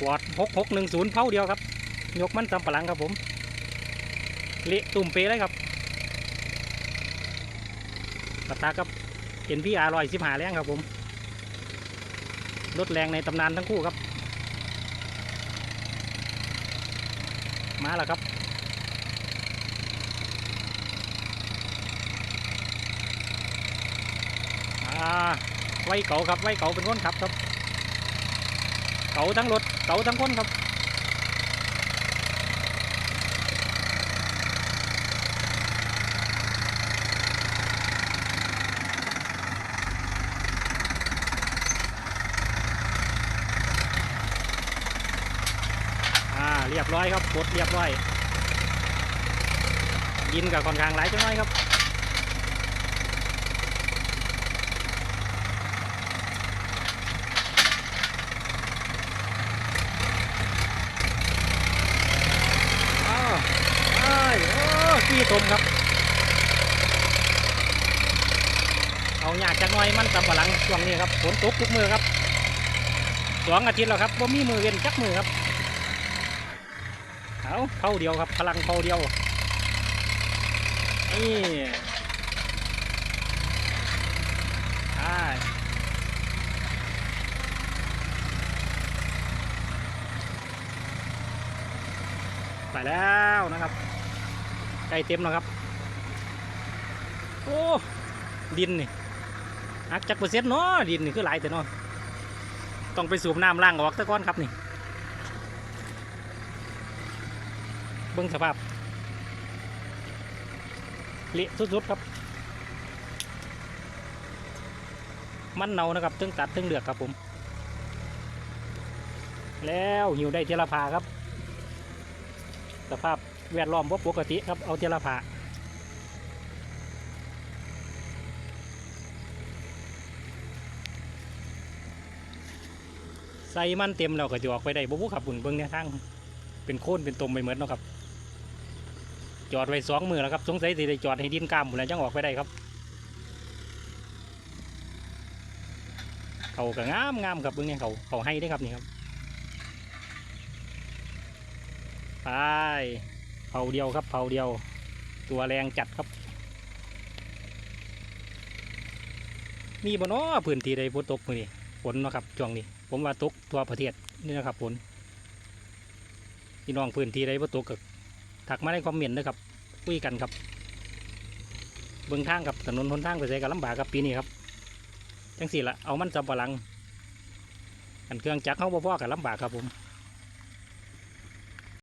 ปอดหกหกหนึ่งศูนย์เผาเดียวครับ ยกมันสำปะหลังครับผมเละตุ่มเปเลยครับปะทะกับเอ็นพีอาร์ร้อยสิบหาแรงครับผมรถแรงในตำนานทั้งคู่ครับ มาแล้วครับอ่าไว้เก่าครับไว้เก่าเป็นคนขับครับาทั้งรถเกาทั้งคนครับอ่าเรียบร้อยครับกดเรียบร้อยดินกับค่อนข้างหลายจังน้อยครับ อ้าวอ้าย ขี้ตมครับ เอาหยากจากหน้อยมันสำปะหลังช่วงนี้ครับฝนตกทุกมือครับสองอาทิตย์แล้วครับว่ามีมือเว้นจักมือครับเอาเท่าเดียวครับ พลังเท่าเดียวนี่อ่ไปแล้วนะครับ ใกล้เต็มแล้วครับ โอ้ ดินนี่อักจักเปอร์เซ็นต์เนาะดินนี่คือหลายแต่เนาะต้องไปสูบน้ำล้างออกตะก้อนครับนี่เบิ้งสภาพเละสุดๆครับ มันเนานะครับตึงตัดตึงเดือกครับผม แล้วหิวได้เทละพาครับ สภาพ แวดล้อมว่าปกติครับเอาเทละพาใส่มันเต็มแล้วก็จะออกไปได้บ่บุครับบุญเบิ้งเนี่ยทางเป็นโค่นเป็นตมไปเหมือนเนาะครับ จอดไว้สองมือแล้วครับสงสัยสิได้จอดให้ดินกล้ามหมดแล้วจังออกไปได้ครับเขาก็งามงามครับเบื้องนี้เขาเขาให้ได้ครับนี่ครับไป เผาเดียวครับเผาเดียว ตัวแรงจัดครับ มีบ่เนาะพื้นที่ใดฝนตกมือนี้ฝนเนาะครับช่วงนี้ ผมว่าตกทั่วประเทศนี่นะครับฝนพี่น้องพื้นที่ใดบ่ตกก็ถักมาในคอมเมนต์นะครับคุยกันครับ เบื้องทางกับถนนหนทางไปใส่กับลำบากครับปีนี้ครับจังสี่ละเอามันสำปะหลังอันเครื่องจักรเขาบ่พอกับลำบากครับผม